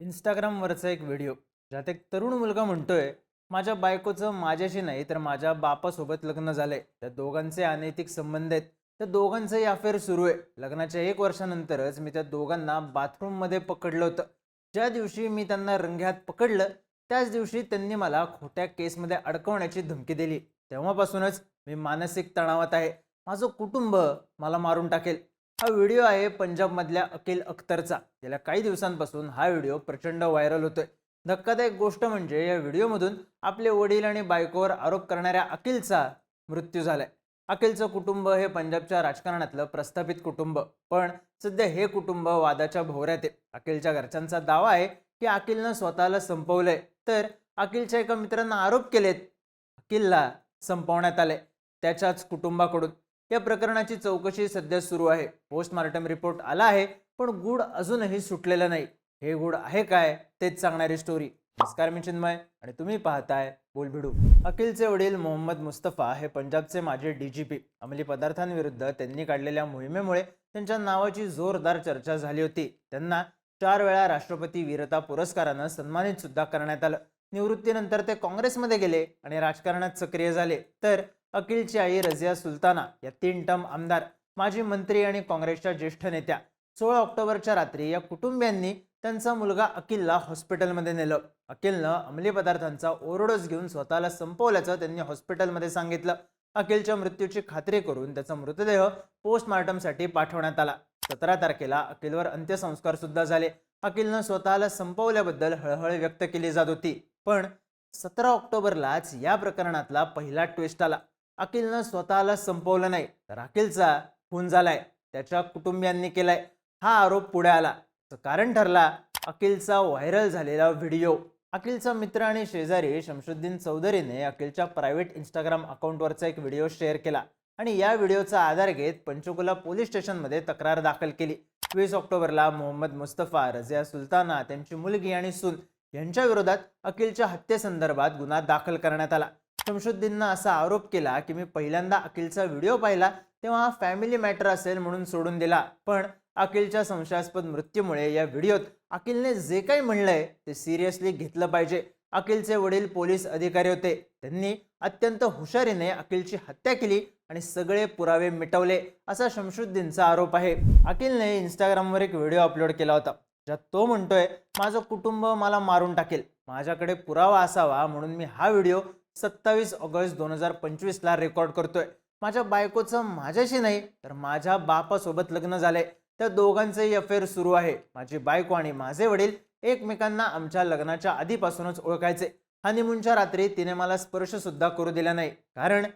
इंस्टाग्रामवरचा एक व्हिडिओ ज्यात एक तरुण मुलगा म्हणतोय माझ्या बायकोचं माझ्याशी नाही तर माझ्या बापासोबत लग्न झालंय. त्या दोघांचे अनैतिक संबंध आहेत. त्या दोघांचंही अफेअर सुरू आहे. लग्नाच्या एक वर्षानंतरच मी त्या दोघांना बाथरूममध्ये पकडलं होतं. ज्या दिवशी मी त्यांना रंग्यात पकडलं त्याच दिवशी त्यांनी मला खोट्या केसमध्ये अडकवण्याची धमकी दिली. तेव्हापासूनच मी मानसिक तणावात आहे. माझं कुटुंब मला मारून टाकेल. हा व्हिडिओ आहे पंजाबमधल्या अकिल अख्तरचा. गेल्या काही दिवसांपासून हा व्हिडिओ प्रचंड व्हायरल होतोय. धक्कादायक गोष्ट म्हणजे या व्हिडिओमधून आपले वडील आणि बायकोवर आरोप करणाऱ्या अकिलचा मृत्यू झालाय. अकिलचं कुटुंब हे पंजाबच्या राजकारणातलं प्रस्थापित कुटुंब. पण सध्या हे कुटुंब वादाच्या भोवऱ्यात आहे. अकिलच्या घरच्यांचा दावा आहे की अकिलनं स्वतःला संपवलंय. तर अकिलच्या एका मित्रांना आरोप केलेत. अकिलला संपवण्यात आले त्याच्याच कुटुंबाकडून. या प्रकरणाची चौकशी सध्या सुरू आहे. पोस्टमार्टम रिपोर्ट आला आहे पण गुड अजूनही सुटलेलं नाही. हे गुड आहे काय तेच सांगणारी स्टोरी नमस्कार मी चिन्मय आणि तुम्ही पाहताय बोलभिडू. अखिलचे वडील मोहम्मद मुस्तफा हे पंजाबचे माजी डीजीपी अंमली पदार्थांविरुद्ध त्यांनी काढलेल्या मोहिमेमुळे त्यांच्या नावाची जोरदार चर्चा झाली होती. त्यांना चार वेळा राष्ट्रपती वीरता पुरस्कारानं सन्मानित सुद्धा करण्यात आलं. निवृत्तीनंतर ते काँग्रेसमध्ये गेले आणि राजकारणात सक्रिय झाले. तर अकिलची आई रजिया सुलताना या तीन टर्म आमदार माजी मंत्री आणि काँग्रेसच्या ज्येष्ठ नेत्या सोळा ऑक्टोबरच्या रात्री या कुटुंबियांनी त्यांचा मुलगा अकिलला हॉस्पिटलमध्ये नेलं. अकिलनं अंमली पदार्थांचा ओरडोस घेऊन स्वतःला संपवल्याचं त्यांनी हॉस्पिटलमध्ये सांगितलं. अकिलच्या मृत्यूची खात्री करून त्याचा मृतदेह पोस्टमार्टमसाठी पाठवण्यात आला. सतरा तारखेला अकिलवर अंत्यसंस्कार सुद्धा झाले. अकिलनं स्वतःला संपवल्याबद्दल हळहळ व्यक्त केली जात होती. पण सतरा ऑक्टोबरलाच या प्रकरणातला पहिला ट्विस्ट आला. अकिलनं स्वतःला संपवलं नाही. तर अकिलचा खून झालाय. त्याच्या कुटुंबियांनी केलाय. हा आरोप पुढे आला. कारण ठरला अखिलचा व्हायरल झालेला व्हिडिओ. अखिलचा मित्र आणि शेजारी शमशुद्दीन चौधरीने अखिलच्या प्रायव्हेट इंस्टाग्राम अकाउंटवरचा एक व्हिडिओ शेअर केला आणि या व्हिडिओचा आधार घेत पंचकुला पोलीस स्टेशनमध्ये तक्रार दाखल केली. वीस ऑक्टोबरला मोहम्मद मुस्तफा रझिया सुलताना त्यांची मुलगी आणि सून यांच्या विरोधात अखिलच्या हत्येसंदर्भात गुन्हा दाखल करण्यात आला. शमशुद्दीननं असा आरोप केला की मी पहिल्यांदा अकिलचा व्हिडिओ पाहिला तेव्हा हा फॅमिली मॅटर असेल म्हणून सोडून दिला. पण अकिलच्या संशयास्पद मृत्यूमुळे या व्हिडिओत अकिलने जे काही म्हणलंय ते सिरियसली घेतलं पाहिजे. अकिलचे वडील पोलीस अधिकारी होते. त्यांनी अत्यंत हुशारीने अकिलची हत्या केली आणि सगळे पुरावे मिटवले असा शमशुद्दीनचा आरोप आहे. अकिलने इंस्टाग्रामवर एक व्हिडिओ अपलोड केला होता ज्यात तो म्हणतोय माझं कुटुंब मला मारून टाकेल. माझ्याकडे पुरावा असावा म्हणून मी हा व्हिडिओ सत्तावीस ऑगस्ट दोन हजार पंचवीसला रेकॉर्ड करतोय. माझ्या बायकोचं माझ्याशी नाही तर माझ्या बापासोबत लग्न झालंय. त्या दोघांचंही अफेअर सुरू आहे. माझी बायको आणि माझे वडील एकमेकांना आमच्या लग्नाच्या आधीपासूनच ओळखायचे. हनीमूनच्या रात्री तिने मला स्पर्श सुद्धा करू दिला नाही. कारण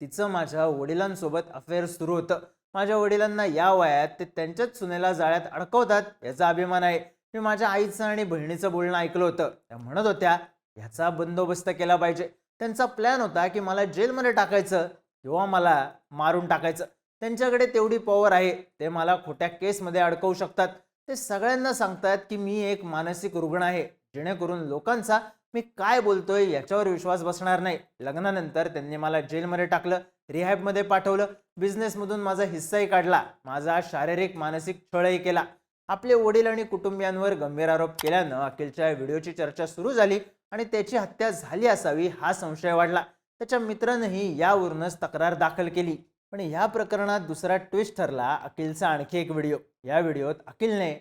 तिचं माझ्या वडिलांसोबत अफेअर सुरू होतं. माझ्या वडिलांना या वयात ते त्यांच्याच सुनेला जाळ्यात अडकवतात याचा अभिमान आहे. मी माझ्या आईचं आणि बहिणीचं बोलणं ऐकलं होतं. त्या म्हणत होत्या ह्याचा बंदोबस्त केला पाहिजे. त्यांचा प्लॅन होता की मला जेलमध्ये टाकायचं किंवा मला मारून टाकायचं. त्यांच्याकडे तेवढी पॉवर आहे. ते मला खोट्या केसमध्ये अडकवू शकतात. ते सगळ्यांना सांगतात की मी एक मानसिक रुग्ण आहे. जेणेकरून लोकांचा मी काय बोलतोय याच्यावर विश्वास बसणार नाही. लग्नानंतर त्यांनी मला जेलमध्ये टाकलं रिहॅबमध्ये पाठवलं बिझनेसमधून माझा हिस्साही काढला माझा शारीरिक मानसिक छळही केला. आपले वडील आणि कुटुंबियांवर गंभीर आरोप केल्यानं अखिलच्या व्हिडिओची चर्चा सुरू झाली. आणि त्याची हत्या झाली असावी हा संशय वाढला. त्याच्या मित्रानंही यावरूनच तक्रार दाखल केली. पण या प्रकरणात दुसरा ट्विस्ट ठरला. अखिलचा आणखी एक व्हिडिओ. या व्हिडिओत अखिलने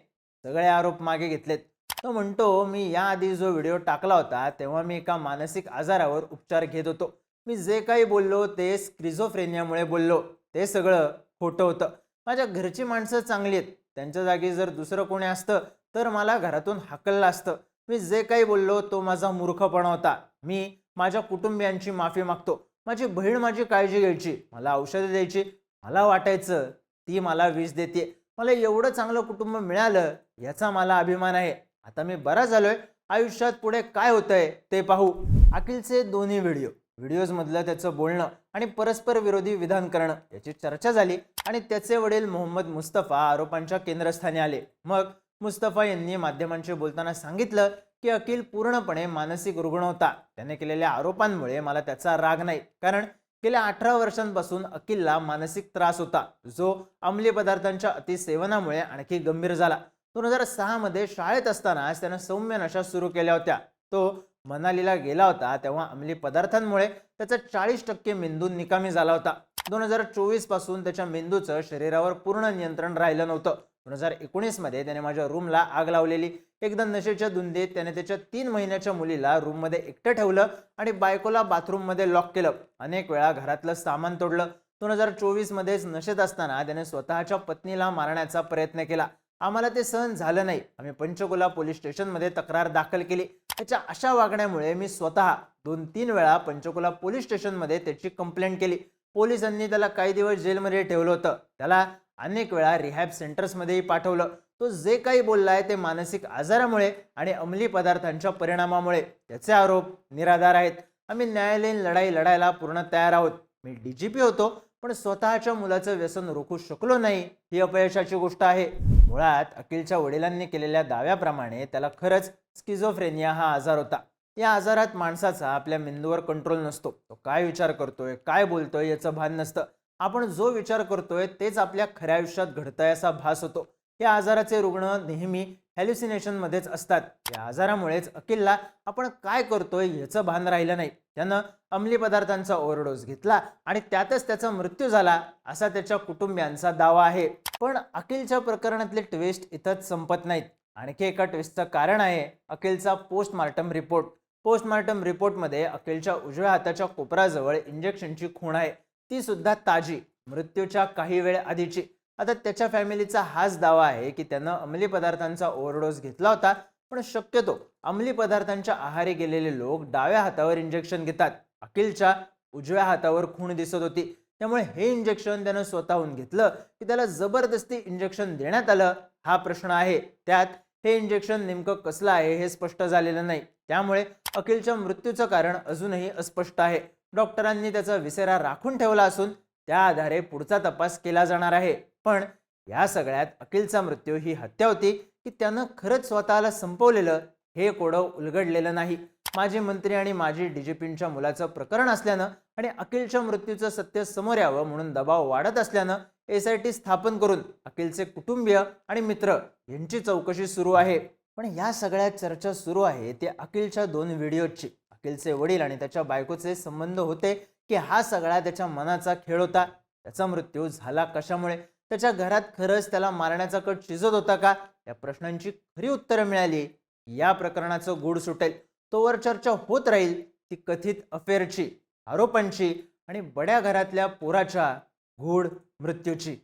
सगळे आरोप मागे घेतलेत. तो म्हणतो मी याआधी जो व्हिडिओ टाकला होता तेव्हा मी एका मानसिक आजारावर उपचार घेत होतो. मी जे काही बोललो ते स्क्रिझोफ्रेनियामुळे बोललो. ते सगळं खोटं होतं. माझ्या घरची माणसं चांगली आहेत. त्यांच्या जागी जर दुसरं कोणी असतं तर मला घरातून हाकललं असतं. मी जे काही बोललो तो माझा मूर्खपणा होता. मी माझ्या कुटुंबियांची माफी मागतो. माझी बहीण माझी काळजी घ्यायची. मला औषधं द्यायची. मला वाटायचं ती मला वीज देते. मला एवढं चांगलं कुटुंब मिळालं याचा मला अभिमान आहे. आता मी बरा झालोय. आयुष्यात पुढे काय होतंय ते पाहू. अखिलचे दोन्ही व्हिडिओ. व्हिडिओजमधलं त्याचं बोलणं आणि परस्पर विरोधी विधान करणं याची चर्चा झाली आणि त्याचे वडील मोहम्मद मुस्तफा आरोपांच्या केंद्रस्थानी आले. मग मुस्तफा यांनी माध्यमांशी बोलताना सांगितलं की अखिल पूर्णपणे मानसिक रुग्ण होता. त्याने केलेल्या आरोपांमुळे मला त्याचा राग नाही. कारण गेल्या अठरा वर्षांपासून अकिलला मानसिक त्रास होता. जो अंमली पदार्थांच्या अतिसेवनामुळे आणखी गंभीर झाला. दोन हजार सहामध्ये शाळेत असतानाच त्यानं सौम्य नशा सुरू केल्या होत्या. तो मनालीला गेला होता तेव्हा अंमली पदार्थांमुळे त्याचा चाळीस टक्के मेंदू निकामी झाला होता. दोन हजार चोवीसपासून त्याच्या मेंदूचं शरीरावर पूर्ण नियंत्रण राहिलं नव्हतं. दोन हजार एकोणीसमध्ये त्याने माझ्या रूमला आग लावलेली. एकदा नशेच्या धुंदीत त्याने त्याच्या तीन महिन्याच्या मुलीला रूममध्ये एकटं ठेवलं आणि बायकोला बाथरूममध्ये लॉक केलं. अनेक वेळा घरातलं सामान तोडलं. दोन हजार चोवीसमध्येच नशेत असताना त्याने स्वतःच्या पत्नीला मारण्याचा प्रयत्न केला. आम्हाला ते सहन झालं नाही. आम्ही पंचकुला पोलीस स्टेशनमध्ये तक्रार दाखल केली. त्याच्या अशा वागण्यामुळे मी स्वतः दोन तीन वेळा पंचकुला पोलीस स्टेशनमध्ये त्याची कंप्लेंट केली. पोलिसांनी त्याला काही दिवस जेलमध्ये ठेवलं होतं. त्याला अनेक वेळा रिहॅब सेंटर्समध्येही पाठवलं. तो जे काही बोललाय ते मानसिक आजारामुळे आणि अंमली पदार्थांच्या परिणामामुळे त्याचे आरोप निराधार आहेत. आम्ही न्यायालयीन लढाई लढायला पूर्ण तयार आहोत. मी डीजीपी होतो पण स्वतःच्या मुलाचं व्यसन रोखू शकलो नाही ही अपयशाची गोष्ट आहे. मुळात अखिलच्या वडिलांनी केलेल्या दाव्याप्रमाणे त्याला खरंच स्किझोफ्रेनिया हा आजार होता. या आजारात माणसाचा आपल्या मेंदूवर कंट्रोल नसतो. तो काय विचार करतोय काय बोलतोय याचं भान नसतं. आपण जो विचार करतोय तेच आपल्या खऱ्या आयुष्यात घडतंय असा भास होतो. या आजाराचे रुग्ण नेहमी हॅल्युसिनेशनमध्येच असतात. या आजारामुळेच अकिलला आपण काय करतोय याचं भान राहिलं नाही. त्यानं अंमली पदार्थांचा ओव्हरडोस घेतला आणि त्यातच त्याचा मृत्यू झाला असा त्याच्या कुटुंबियांचा दावा आहे. पण अकिलच्या प्रकरणातले ट्विस्ट इथंच संपत नाहीत. आणखी एका ट्विस्टचं कारण आहे अकिलचा पोस्टमार्टम रिपोर्ट पोस्टमार्टम रिपोर्टमध्ये अकिलच्या उजव्या हाताच्या कोपराजवळ इंजेक्शनची खूण आहे. ती सुद्धा ताजी मृत्यूच्या काही वेळ आधीची. आता त्याच्या फॅमिलीचा हाच दावा आहे की त्यानं अंमली पदार्थांचा ओव्हरडोस घेतला होता पण शक्यतो अंमली पदार्थांच्या आहारी गेलेले लोक डाव्या हातावर इंजेक्शन घेतात. अखिलच्या उजव्या हातावर खूण दिसत होती. त्यामुळे हे इंजेक्शन त्यानं स्वतःहून घेतलं की त्याला जबरदस्ती इंजेक्शन देण्यात आलं हा प्रश्न आहे. त्यात हे इंजेक्शन नेमकं कसलं आहे हे स्पष्ट झालेलं नाही. त्यामुळे अखिलच्या मृत्यूचं कारण अजूनही अस्पष्ट आहे. डॉक्टरांनी त्याचा विसेरा राखून ठेवला असून त्या आधारे पुढचा तपास केला जाणार आहे. पण या सगळ्यात अकिलचा मृत्यू ही हत्या होती की त्यानं खरंच स्वतःला संपवलेलं हे कोडं उलगडलेलं नाही. माजी मंत्री आणि माजी डीजीपींच्या मुलाचं प्रकरण असल्यानं आणि अखिलच्या मृत्यूचं सत्य समोर यावं म्हणून दबाव वाढत असल्यानं एस आय टी स्थापन करून अखिलचे कुटुंबीय आणि मित्र यांची चौकशी सुरू आहे. पण या सगळ्या चर्चा सुरू आहे ते अखिलच्या दोन व्हिडिओची. अखिलचे वडील आणि त्याच्या बायकोचे संबंध होते की हा सगळा त्याच्या मनाचा खेळ होता. त्याचा मृत्यू झाला कशामुळे? त्याच्या घरात खरंच त्याला मारण्याचा कट शिजत होता का? या प्रश्नांची खरी उत्तरं मिळाली. या प्रकरणाचं गूढ सुटेल. तोवर चर्चा होत राहील ती कथित अफेअरची आरोपांची आणि बड्या घरातल्या पोराच्या गूढ मृत्यूची.